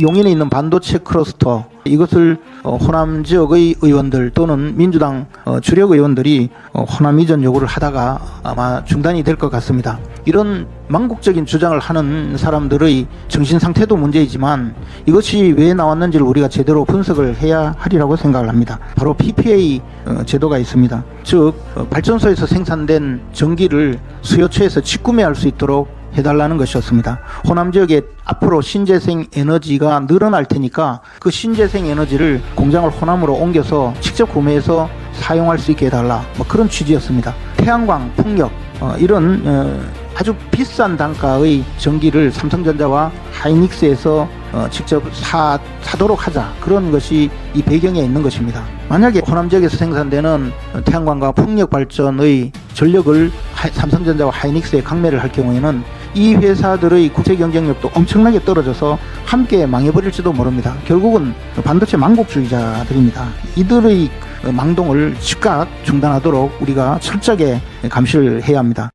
용인에 있는 반도체 클러스터 이것을 어, 호남 지역의 의원들 또는 민주당 어, 주력 의원들이 어, 호남 이전 요구를 하다가 아마 중단이 될 것 같습니다. 이런 망국적인 주장을 하는 사람들의 정신 상태도 문제이지만 이것이 왜 나왔는지를 우리가 제대로 분석을 해야 하리라고 생각을 합니다. 바로 PPA 어, 제도가 있습니다. 즉 어, 발전소에서 생산된 전기를 수요처에서 직구매할 수 있도록 해달라는 것이었습니다. 호남 지역에 앞으로 신재생 에너지가 늘어날 테니까 그 신재생 에너지를 공장을 호남으로 옮겨서 직접 구매해서 사용할 수 있게 해달라. 뭐 그런 취지였습니다. 태양광, 풍력 어, 이런 어, 아주 비싼 단가의 전기를 삼성전자와 하이닉스에서 어, 직접 사, 사도록 하자 그런 것이 이 배경에 있는 것입니다. 만약에 호남 지역에서 생산되는 어, 태양광과 풍력 발전의 전력을 하- 삼성전자와 하이닉스에 강매를 할 경우에는 이 회사들의 국제 경쟁력도 엄청나게 떨어져서 함께 망해버릴지도 모릅니다. 결국은 반도체 망국주의자들입니다. 이들의 어, 망동을 즉각 중단하도록 우리가 철저하게 감시를 해야 합니다.